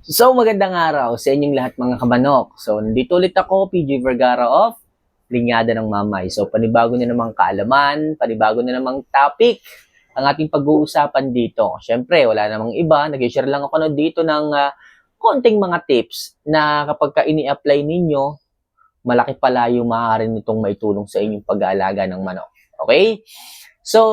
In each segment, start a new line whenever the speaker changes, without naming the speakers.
So magandang araw sa inyong lahat mga kamanok. So nandito ulit ako, PG Vergara of Linyada ng Mamay. So panibago na namang kaalaman, panibago na namang topic ang ating pag-uusapan dito. Siyempre, wala namang iba. Nag-share lang ako na dito ng ah, konting mga tips na kapag ka ini-apply ninyo, malaki pala yung maaari nitong maitulong sa inyong pag-aalaga ng manok. Okay? So,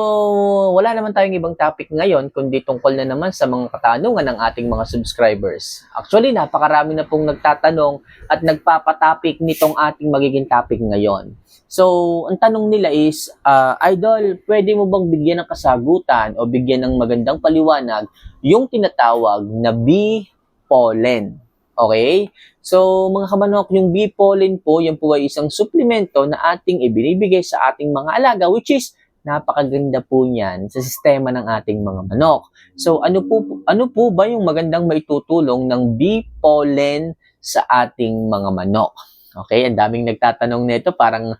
wala naman tayong ibang topic ngayon, kundi tungkol na naman sa mga katanungan ng ating mga subscribers. Actually, napakarami na pong nagtatanong at nagpapatopic nitong ating magiging topic ngayon. So, ang tanong nila is, ah, Idol, pwede mo bang bigyan ng kasagutan o bigyan ng magandang paliwanag yung tinatawag na bee pollen? Okay? So, mga kamanok, yung bee pollen po, yan po ay isang suplemento na ating ibinibigay sa ating mga alaga, which is napakaganda po niyan sa sistema ng ating mga manok. So ano po ano po ba yung magandang maitutulong ng bee pollen sa ating mga manok? Okay, ang daming nagtatanong nito parang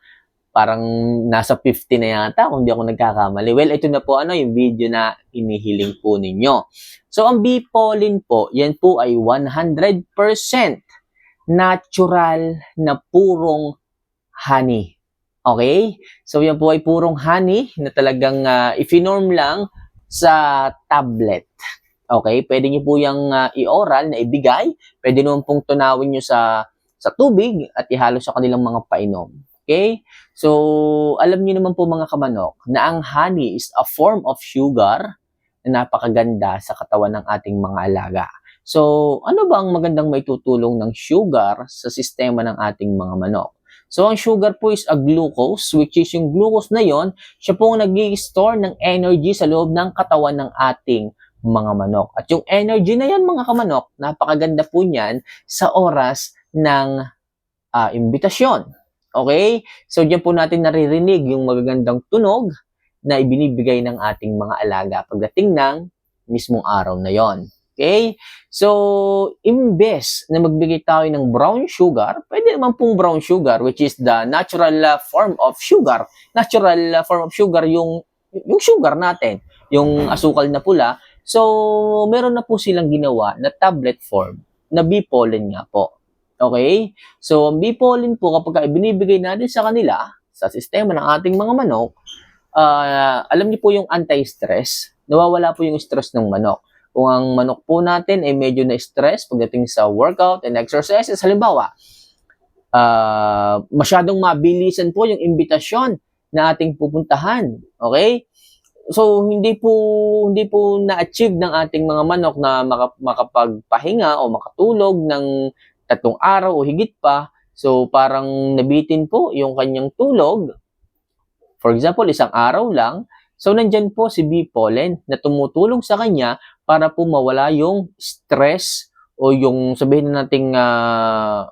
parang nasa 50 na yata kung di ako nagkakamali. Well, ito na po ano yung video na inihiling po ninyo. So ang bee pollen po, yan po ay 100% natural na purong honey. Okay? So, yan po ay purong honey na talagang uh, ifinorm lang sa tablet. Okay? Pwede nyo po yung uh, i-oral na ibigay. Pwede naman pong tunawin nyo sa, sa tubig at ihalo sa kanilang mga painom. Okay? So, alam niyo naman po mga kamanok na ang honey is a form of sugar na napakaganda sa katawan ng ating mga alaga. So, ano ba ang magandang may tutulong ng sugar sa sistema ng ating mga manok? So, ang sugar po is a glucose, which is yung glucose na yon, siya po ang nag store ng energy sa loob ng katawan ng ating mga manok. At yung energy na yan, mga kamanok, napakaganda po niyan sa oras ng uh, imbitasyon. Okay? So, diyan po natin naririnig yung magagandang tunog na ibinibigay ng ating mga alaga pagdating ng mismong araw na yon. Okay? So, imbes na magbigay tayo ng brown sugar, pwede naman pong brown sugar, which is the natural uh, form of sugar. Natural uh, form of sugar, yung, yung sugar natin, yung asukal na pula. So, meron na po silang ginawa na tablet form, na bee pollen nga po. Okay? So, ang bee pollen po, kapag ibinibigay natin sa kanila, sa sistema ng ating mga manok, uh, alam niyo po yung anti-stress, nawawala po yung stress ng manok kung ang manok po natin ay medyo na-stress pagdating sa workout and exercises, halimbawa, uh, masyadong mabilisan po yung imbitasyon na ating pupuntahan. Okay? So, hindi po hindi po na-achieve ng ating mga manok na makapagpahinga o makatulog ng tatlong araw o higit pa. So, parang nabitin po yung kanyang tulog. For example, isang araw lang. So, nandyan po si bee pollen na tumutulong sa kanya para po mawala yung stress o yung sabihin na nating uh,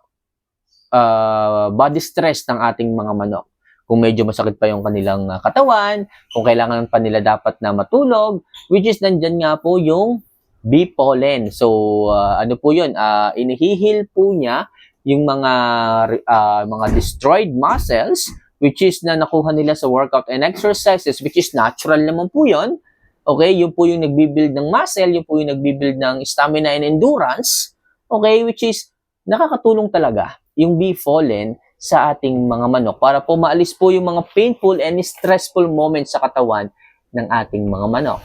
uh, body stress ng ating mga manok. Kung medyo masakit pa yung kanilang uh, katawan, kung kailangan pa nila dapat na matulog, which is nandyan nga po yung bee pollen. So, uh, ano po yun? Uh, inihihil po niya yung mga uh, mga destroyed muscles which is na nakuha nila sa workout and exercises which is natural naman po yun Okay, yun po yung nagbibuild ng muscle, yun po yung nagbibuild ng stamina and endurance. Okay, which is nakakatulong talaga yung bee pollen sa ating mga manok para po maalis po yung mga painful and stressful moments sa katawan ng ating mga manok.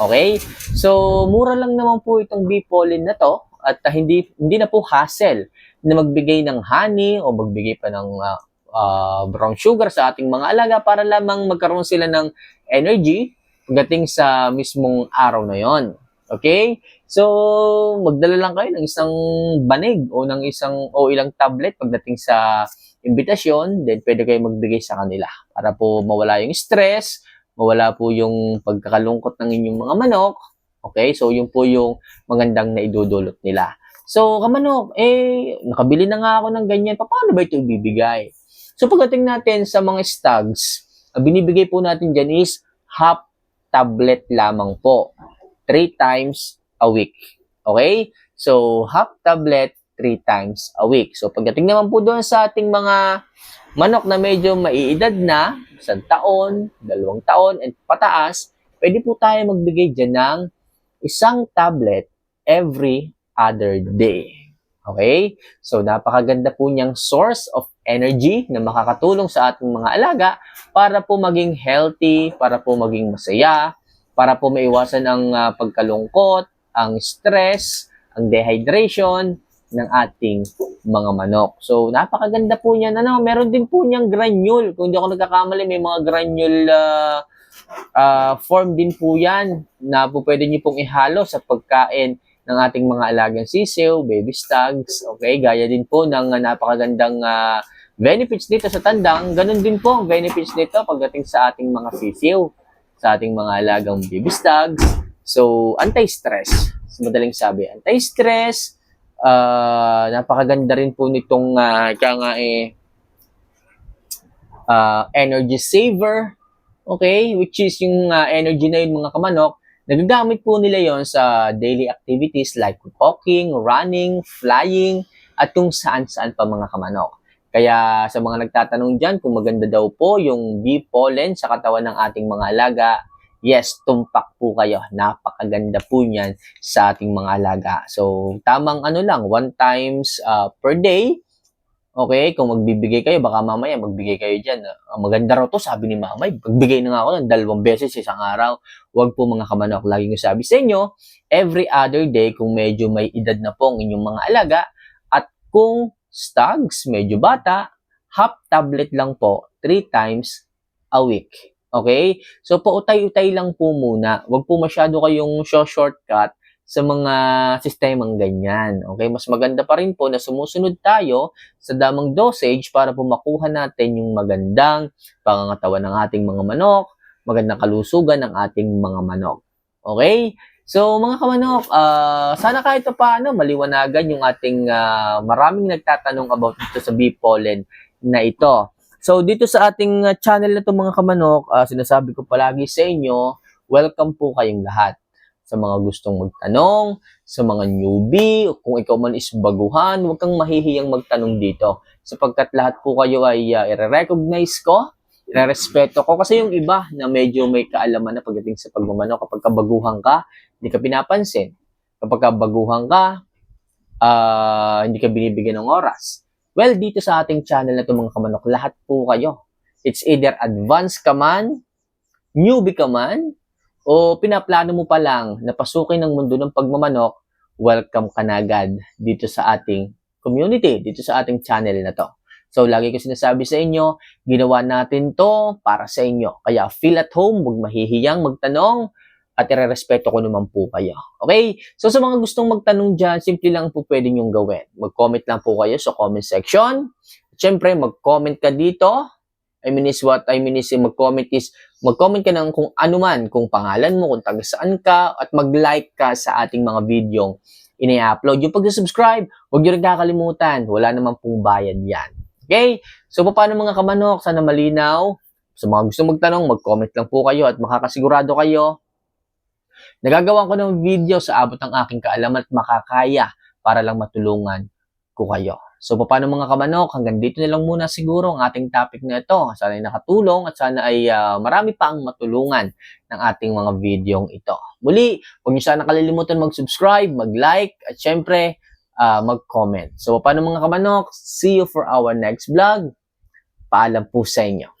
Okay? So, mura lang naman po itong bee pollen na to at uh, hindi hindi na po hassle na magbigay ng honey o magbigay pa ng uh, uh, brown sugar sa ating mga alaga para lamang magkaroon sila ng energy pagdating sa mismong araw na yon. Okay? So, magdala lang kayo ng isang banig o ng isang o ilang tablet pagdating sa imbitasyon, then pwede kayo magbigay sa kanila para po mawala yung stress, mawala po yung pagkakalungkot ng inyong mga manok. Okay? So, yun po yung magandang na idudulot nila. So, kamanok, eh, nakabili na nga ako ng ganyan. Paano ba ito ibibigay? So, pagdating natin sa mga stags, binibigay po natin dyan is half tablet lamang po. 3 times a week. Okay? So, half tablet 3 times a week. So, pagdating naman po doon sa ating mga manok na medyo maiidad na, isang taon, dalawang taon, and pataas, pwede po tayo magbigay dyan ng isang tablet every other day. Okay? So, napakaganda po niyang source of energy na makakatulong sa ating mga alaga para po maging healthy, para po maging masaya, para po maiwasan ang ah, pagkalungkot, ang stress, ang dehydration ng ating mga manok. So, napakaganda po niyan. Ano, meron din po niyang granule. Kung hindi ako nagkakamali, may mga granule ah, ah, form din po yan na po pwede niyo pong ihalo sa pagkain ng ating mga alagang sisiw, baby stags, okay? Gaya din po ng ah, napakagandang ah, benefits dito sa tandang. Ganun din po ang benefits nito pagdating sa ating mga sisiw, sa ating mga alagang baby. So, anti-stress. Madaling sabi, anti-stress. ah, napakaganda rin po nitong uh, kaya nga eh, ah, energy saver. Okay? Which is yung ah, energy na yun mga kamanok. Nagagamit po nila yon sa daily activities like walking, running, flying, at kung saan-saan pa mga kamanok. Kaya sa mga nagtatanong dyan kung maganda daw po yung bee pollen sa katawan ng ating mga alaga, yes, tumpak po kayo. Napakaganda po niyan sa ating mga alaga. So, tamang ano lang, one times uh, per day. Okay, kung magbibigay kayo, baka mamaya magbigay kayo dyan. Ah, maganda raw to, sabi ni mamay. Magbigay na nga ako ng dalawang beses sa isang araw. Huwag po mga kamanok. Lagi ko sabi sa inyo, every other day, kung medyo may edad na po ang inyong mga alaga, at kung stags, medyo bata, half tablet lang po, three times a week. Okay? So, pautay-utay lang po muna. Huwag po masyado kayong shortcut sa mga sistemang ganyan. Okay? Mas maganda pa rin po na sumusunod tayo sa damang dosage para po makuha natin yung magandang pangangatawan ng ating mga manok, magandang kalusugan ng ating mga manok. Okay? So, mga kamanok, ah, sana kahit pa paano maliwanagan yung ating ah, maraming nagtatanong about dito sa bee pollen na ito. So, dito sa ating ah, channel na to mga kamanok, ah, sinasabi ko palagi sa inyo, welcome po kayong lahat. Sa mga gustong magtanong, sa mga newbie, kung ikaw man is baguhan, huwag kang mahihiyang magtanong dito. Sapagkat lahat po kayo ay uh, i-recognize ko, i-respeto ko. Kasi yung iba na medyo may kaalaman na pagdating sa pagmamanok, kapag kabaguhan ka, hindi ka pinapansin. Kapag kabaguhan ka, ah, hindi ka binibigyan ng oras. Well, dito sa ating channel na ito mga kamanok, lahat po kayo. It's either advanced ka man, newbie ka man, o pinaplano mo pa lang na pasukin ng mundo ng pagmamanok, welcome ka na agad dito sa ating community, dito sa ating channel na to. So, lagi ko sinasabi sa inyo, ginawa natin to para sa inyo. Kaya feel at home, huwag mahihiyang magtanong, at irerespeto ko naman po kayo. Okay? So sa mga gustong magtanong dyan, simple lang po pwede nyong gawin. Mag-comment lang po kayo sa comment section. Siyempre, mag-comment ka dito. I mean is what I mean is mag-comment is mag-comment ka ng kung ano man, kung pangalan mo, kung taga saan ka, at mag-like ka sa ating mga video ini-upload. Yung pag-subscribe, huwag nyo rin kakalimutan. Wala naman pong bayad yan. Okay? So, paano mga kamanok? Sana malinaw. Sa mga gusto magtanong, mag-comment lang po kayo at makakasigurado kayo Nagagawa ko ng video sa abot ng aking kaalaman at makakaya para lang matulungan ko kayo. So, paano mga kamanok? Hanggang dito na lang muna siguro ang ating topic na ito. Sana ay nakatulong at sana ay ah, marami pa ang matulungan ng ating mga videong ito. Muli, huwag niyo sana kalilimutan mag-subscribe, mag-like, at syempre, ah, mag-comment. So, paano mga kamanok? See you for our next vlog. Paalam po sa inyo.